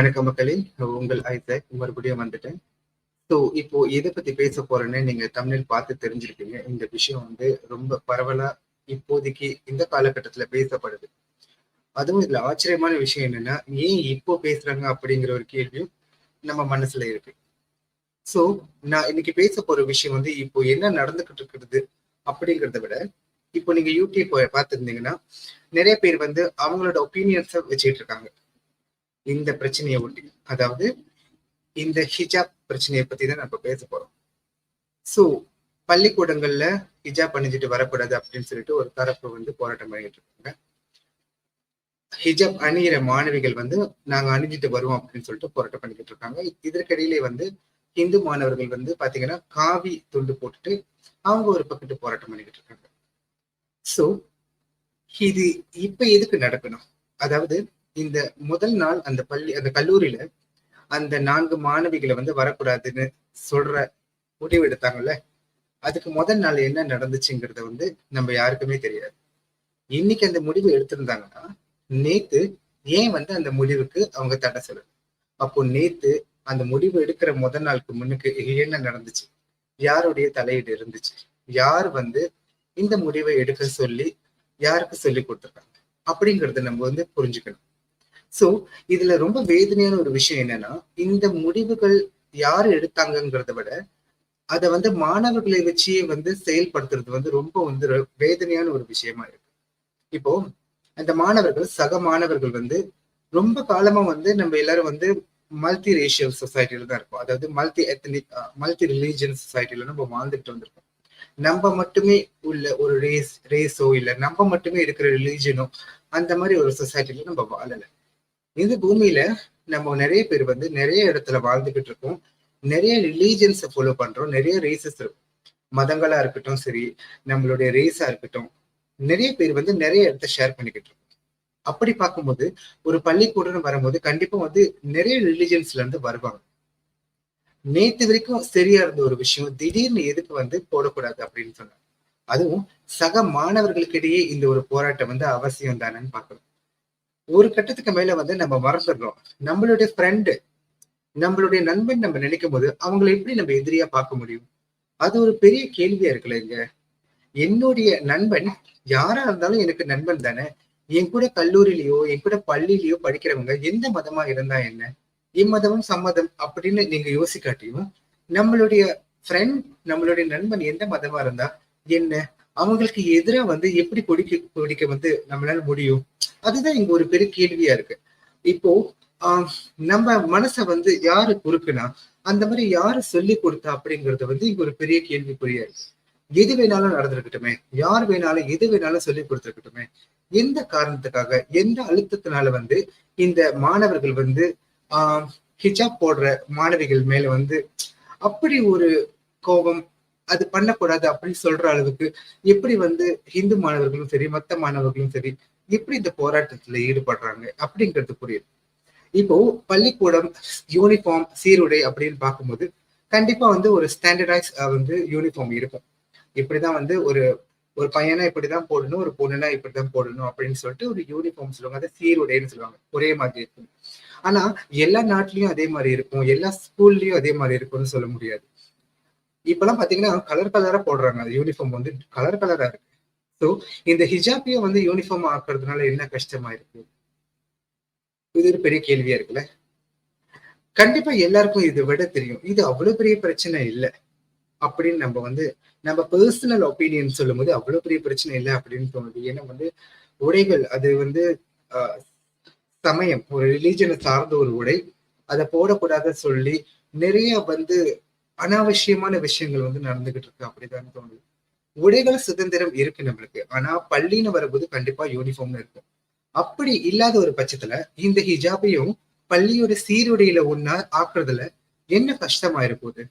வணக்கம் மக்களே. உங்கள் ஐசக் மறுபடியும் வந்துட்டேன். ஸோ இப்போ எதை பத்தி பேச போறேன்னு நீங்க தமிழில் பார்த்து தெரிஞ்சிருக்கீங்க இந்த விஷயம் வந்து ரொம்ப பரவலா இப்போதைக்கு இந்த காலகட்டத்துல பேசப்படுது. அதுவும் இதுல ஆச்சரியமான விஷயம் என்னன்னா ஏன் இப்போ பேசுறாங்க அப்படிங்கிற ஒரு கேள்வியும் நம்ம மனசுல இருக்கு. ஸோ நான் இன்னைக்கு பேச போற விஷயம் வந்து இப்போ என்ன நடந்துகிட்டு இருக்கிறது அப்படிங்கிறத விட இப்போ நீங்க யூடியூப் பார்த்துருந்தீங்கன்னா நிறைய பேர் வந்து அவங்களோட ஒப்பீனியன்ஸை வச்சுட்டு இருக்காங்க. இந்த பிரச்சனையை ஒட்டி அதாவது இந்த ஹிஜாப் பிரச்சனையை பத்தி தான் நம்ம பேச போறோம். ஸோ பள்ளிக்கூடங்கள்ல ஹிஜாப் அணிஞ்சிட்டு வரக்கூடாது அப்படின்னு சொல்லிட்டு ஒரு தரப்பு வந்து போராட்டம் பண்ணிட்டு இருக்காங்க. ஹிஜாப் அணிகிற மாணவிகள் வந்து நாங்க அணிஞ்சிட்டு வருவோம் அப்படின்னு சொல்லிட்டு போராட்டம் பண்ணிக்கிட்டு இருக்காங்க. இதற்கிடையிலே வந்து இந்து மாணவர்கள் வந்து பாத்தீங்கன்னா காவி துண்டு போட்டுட்டு அவங்க ஒரு பக்கத்து போராட்டம் பண்ணிக்கிட்டு இருக்காங்க. ஸோ இது இப்ப எதுக்கு நடக்கணும்? அதாவது இந்த முதல் நாள் அந்த பள்ளி அந்த கல்லூரியில அந்த நான்கு மாணவிகளை வந்து வரக்கூடாதுன்னு சொல்ற முடிவு எடுத்தாங்கல்ல? அதுக்கு முதல் நாள் என்ன நடந்துச்சுங்கிறத வந்து நம்ம யாருக்குமே தெரியாது. இன்னைக்கு அந்த முடிவு எடுத்திருந்தாங்கன்னா நேத்து ஏன் வந்து அந்த முடிவுக்கு அவங்க தடை சொல்லல? அப்போ நேத்து அந்த முடிவு எடுக்கிற முதல் நாளுக்கு முன்னுக்கு என்ன நடந்துச்சு? யாருடைய தலையீடு இருந்துச்சு? யார் வந்து இந்த முடிவை எடுக்க சொல்லி யாருக்கு சொல்லி கொடுத்துருக்காங்க? அப்படிங்கறத நம்ம வந்து புரிஞ்சுக்கணும். ஸோ இதுல ரொம்ப வேதனையான ஒரு விஷயம் என்னன்னா இந்த முடிவுகள் யார் எடுத்தாங்கிறத விட அதை வந்து மாணவர்களை வச்சே வந்து செயல்படுத்துறது வந்து ரொம்ப வந்து வேதனையான ஒரு விஷயமா இருக்கு. இப்போ அந்த மாணவர்கள் சக மாணவர்கள் வந்து ரொம்ப காலமா வந்து நம்ம எல்லாரும் வந்து மல்டி ரேஷியல் சொசைட்டில தான் இருக்கும். அதாவது மல்டி எத்தனிக் மல்டி ரிலீஜியன் சொசைட்டில நம்ம வாழ்ந்துட்டு வந்திருக்கோம். நம்ம மட்டுமே உள்ள ஒரு ரேஸ் ரேஸோ இல்ல நம்ம மட்டுமே இருக்கிற ரிலீஜனோ அந்த மாதிரி ஒரு சொசைட்டில நம்ம வாழலை. இந்த பூமியில நம்ம நிறைய பேர் வந்து நிறைய இடத்துல வாழ்ந்துகிட்டு இருக்கோம். நிறைய ரிலீஜியன்ஸை ஃபாலோ பண்றோம். நிறைய ரேசஸ் இருக்கும் மதங்களா இருக்கட்டும் சரி நம்மளுடைய ரேஸா இருக்கட்டும். நிறைய பேர் வந்து நிறைய இடத்த ஷேர் பண்ணிக்கிட்டு இருக்கோம். அப்படி பார்க்கும்போது ஒரு பள்ளிக்கூடம் வரும்போது கண்டிப்பா வந்து நிறைய ரிலீஜியன்ஸ்ல இருந்து வருவாங்க. நேத்து வரைக்கும் சரியா இருந்த ஒரு விஷயம் திடீர்னு எதுக்கு வந்து போடக்கூடாது அப்படின்னு சொன்னாங்க. அதுவும் சக மாணவர்களுக்கிடையே இந்த ஒரு போராட்டம் வந்து அவசியம் தானேன்னு பார்க்கணும். ஒரு கட்டத்துக்கு மேல வந்து நம்ம மறந்துடுறோம் நம்மளுடைய ஃப்ரெண்டு நம்மளுடைய நண்பன் நம்ம நினைக்கும் போது அவங்களை எப்படி நம்ம எதிரியா பார்க்க முடியும்? அது ஒரு பெரிய கேள்வியா இருக்குல்ல இங்க. என்னுடைய நண்பன் யாரா இருந்தாலும் எனக்கு நண்பன் தானே. என் கூட கல்லூரியிலயோ என் கூட பள்ளியிலயோ படிக்கிறவங்க எந்த மதமா இருந்தா என்ன? இம்மதமும் சம்மதம் அப்படின்னு நீங்க யோசிக்காட்டியும் நம்மளுடைய ஃப்ரெண்ட் நம்மளுடைய நண்பன் எந்த மதமா இருந்தா என்ன? அவங்களுக்கு எதிராக வந்து எப்படி கொடிக்க கொடிக்க வந்து நம்மளால முடியும்? அதுதான் இங்க ஒரு பெரிய கேள்வியா இருக்கு. இப்போ ஆஹ் நம்ம மனச வந்து யாரு குறுக்குனா அந்த மாதிரி யாரு சொல்லி கொடுத்தா அப்படிங்கறது வந்து இங்க ஒரு பெரிய கேள்விக்குறியா இருக்கு. எது வேணாலும் நடந்திருக்கட்டுமே யார் வேணாலும் எது வேணாலும் சொல்லி கொடுத்துருக்கட்டுமே எந்த காரணத்துக்காக எந்த அழுத்தத்தினால வந்து இந்த மாணவர்கள் வந்து ஆஹ் ஹிஜாப் போடுற மாணவிகள் மேல வந்து அப்படி ஒரு கோபம் அது பண்ணக்கூடாது அப்படின்னு சொல்ற அளவுக்கு எப்படி வந்து ஹிந்து மாணவர்களும் சரி மத்த மாணவர்களும் சரி எப்படி இந்த போராட்டத்துல ஈடுபடுறாங்க அப்படிங்கிறது புரியுது. இப்போ பள்ளிக்கூடம் யூனிஃபார்ம் சீருடை அப்படின்னு பார்க்கும்போது கண்டிப்பா வந்து ஒரு ஸ்டாண்டர்டைஸ் வந்து யூனிஃபார்ம் இருக்கும். இப்படிதான் வந்து ஒரு ஒரு பையனா இப்படிதான் போடணும் ஒரு பொண்ணுனா இப்படிதான் போடணும் அப்படின்னு சொல்லிட்டு ஒரு யூனிஃபார்ம் சொல்லுவாங்க. அதை சீருடைன்னு சொல்லுவாங்க. ஒரே மாதிரி இருக்கும். ஆனா எல்லா நாட்டிலயும் அதே மாதிரி இருக்கும். எல்லா ஸ்கூல்லயும் அதே மாதிரி இருக்கும்னு சொல்ல முடியாது. இப்பெல்லாம் பாத்தீங்கன்னா கலர் கலரா போடுறாங்க. அந்த யூனிஃபார்ம் வந்து கலர் கலரா இருக்கு. ஸோ இந்த ஹிஜாபியை வந்து யூனிஃபார்ம் ஆக்குறதுனால என்ன கஷ்டமா இருக்கு? இது ஒரு பெரிய கேள்வியா இருக்குல்ல. கண்டிப்பா எல்லாருக்கும் இதை விட தெரியும். இது அவ்வளவு பெரிய பிரச்சனை இல்லை. அப்படின்னு நம்ம வந்து நம்ம பர்சனல் ஒப்பீனியன் சொல்லும் போது அவ்வளவு பெரிய பிரச்சனை இல்லை அப்படின்னு தோணுது. ஏன்னா வந்து உடைகள் அது வந்து சமயம் ஒரு ரிலீஜனை சார்ந்த ஒரு உடை அதை போடக்கூடாதுன்னு சொல்லி நிறைய வந்து அனாவசியமான விஷயங்கள் வந்து நடந்துகிட்டு இருக்கு. அப்படிதான் தோணுது. உடைகள் சுதந்திரம் இருக்கு நம்மளுக்கு. ஆனா பள்ளின்னு வரும்போது கண்டிப்பா யூனிஃபார்ம்னு இருக்கும். அப்படி இல்லாத ஒரு பட்சத்துல இந்த ஹிஜாபையும் பள்ளியோட சீருடையில ஒன்னா ஆக்குறதுல என்ன கஷ்டமா இருப்போது?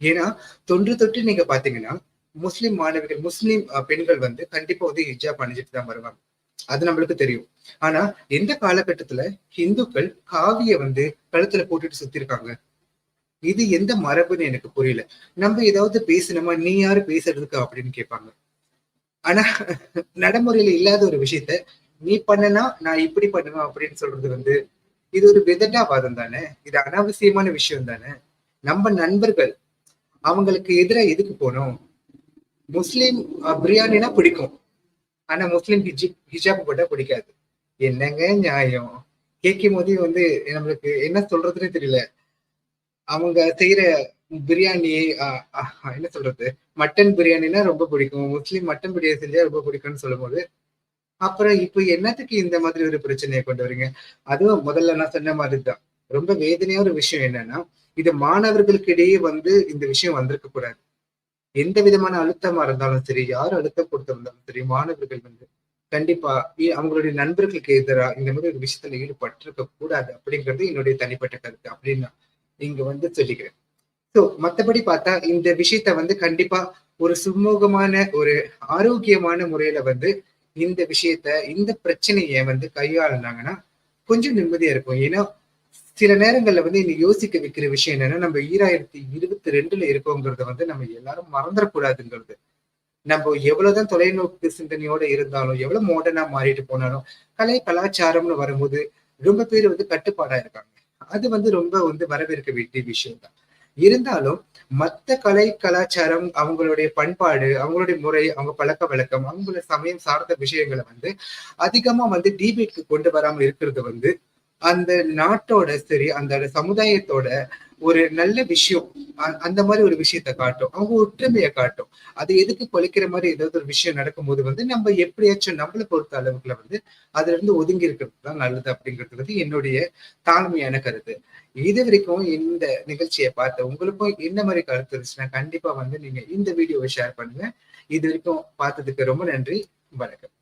ஏன்னா தொன்று தொட்டு நீங்க பாத்தீங்கன்னா முஸ்லிம் மாணவிகள் முஸ்லிம் பெண்கள் வந்து கண்டிப்பா வந்து ஹிஜாப் அணிஞ்சிட்டு தான் வருவாங்க. அது நம்மளுக்கு தெரியும். ஆனா எந்த காலகட்டத்துல ஹிந்துக்கள் காவிய வந்து கழுத்துல போட்டுட்டு சுத்திருக்காங்க? இது எந்த மரபுன்னு எனக்கு புரியல. நம்ம ஏதாவது பேசணுமா? நீ யாரு பேசுறதுக்கு? அப்படின்னு கேட்பாங்க. ஆனா நடைமுறையில இல்லாத ஒரு விஷயத்த நீ பண்ணனா நான் இப்படி பண்ணுவேன் அப்படின்னு சொல்றது வந்து இது ஒரு விதண்டாவாதம் தானே? இது அனாவசியமான விஷயம் தானே? நம்ம நண்பர்கள் அவங்களுக்கு எதிரா எதுக்கு போனோம் முஸ்லீம் பிரியாணினா பிடிக்கும். ஆனா முஸ்லீம் ஹிஜி ஹிஜாப் போட்டா பிடிக்காது. என்னங்க நியாயம்? கேட்கும் போதே வந்து நம்மளுக்கு என்ன சொல்றதுன்னு தெரியல. அவங்க செய்யற பிரியாணி அஹ், என்ன சொல்றது? மட்டன் பிரியாணினா ரொம்ப பிடிக்கும். முஸ்லீம் மட்டன் பிரியாணி செஞ்சா ரொம்ப பிடிக்கும்னு சொல்லும்போது. அப்புறம் இப்ப என்னத்துக்கு இந்த மாதிரி ஒரு பிரச்சனையை கொண்டு வரீங்க? அதுவும் முதல்ல நான் சொன்ன மாதிரி தான் ரொம்ப வேதனையான ஒரு விஷயம் என்னன்னா இது மாணவர்களுக்கு இடையே வந்து இந்த விஷயம் வந்திருக்க கூடாது. எந்த விதமான அழுத்தமா இருந்தாலும் சரி யார் அழுத்தம் கொடுத்திருந்தாலும் சரி மாணவர்கள் வந்து கண்டிப்பா அவங்களுடைய நண்பர்களுக்கு எதிரா இந்த மாதிரி ஒரு விஷயத்துல ஈடுபட்டிருக்க கூடாது அப்படிங்கிறது என்னுடைய தனிப்பட்ட கருத்து. அப்படின்னா இங்க வந்து சொல்லிக்கிறேன். ஸோ மத்தபடி பார்த்தா இந்த விஷயத்த வந்து கண்டிப்பா ஒரு சுமூகமான ஒரு ஆரோக்கியமான முறையில வந்து இந்த விஷயத்த இந்த பிரச்சனையை வந்து கையாளுனாங்கன்னா கொஞ்சம் நிம்மதியா இருக்கும். ஏன்னா சில நேரங்கள்ல வந்து இன்னைக்கு யோசிக்க வைக்கிற விஷயம் என்னன்னா நம்ம ஈராயிரத்தி இருபத்தி ரெண்டுல இருக்கோங்கிறத வந்து நம்ம எல்லாரும் மறந்துடக்கூடாதுங்கிறது. நம்ம எவ்வளவுதான் தொலைநோக்கு சிந்தனையோட இருந்தாலும் எவ்வளவு மாடர்னா மாறிட்டு போனாலும் கலை கலாச்சாரம்னு வரும்போது ரொம்ப பேர் வந்து கட்டுப்பாடா இருக்காங்க. அது வந்து ரொம்ப வந்து வரவேற்க வேண்டிய விஷயம் தான் இருந்தாலும் மத்த கலை கலாச்சாரம் அவங்களுடைய பண்பாடு அவங்களுடைய முறை அவங்க பழக்க வழக்கம் அவங்களோட சமயம் சார்ந்த விஷயங்களை வந்து அதிகமா வந்து டிபேட்க்கு கொண்டு வராம இருக்கிறது வந்து அந்த நாட்டோட சரி அந்த சமுதாயத்தோட ஒரு நல்ல விஷயம் அந்த மாதிரி ஒரு விஷயத்த காட்டும். அவங்க ஒற்றுமையை காட்டும். அது எதுக்கு கொலைக்கிற மாதிரி ஏதாவது ஒரு விஷயம் நடக்கும்போது வந்து நம்ம எப்படியாச்சும் நம்மளை பொறுத்த அளவுக்குல வந்து அதுல இருந்து ஒதுங்கி இருக்கிறது தான் நல்லது அப்படிங்கிறது வந்து என்னுடைய தாழ்மையான கருத்து. இது வரைக்கும் இந்த நிகழ்ச்சியை பார்த்த உங்களுக்கும் என்ன மாதிரி கருத்து இருந்துச்சுன்னா கண்டிப்பா வந்து நீங்க இந்த வீடியோவை ஷேர் பண்ணுங்க. இது வரைக்கும் பார்த்ததுக்கு ரொம்ப நன்றி. வணக்கம்.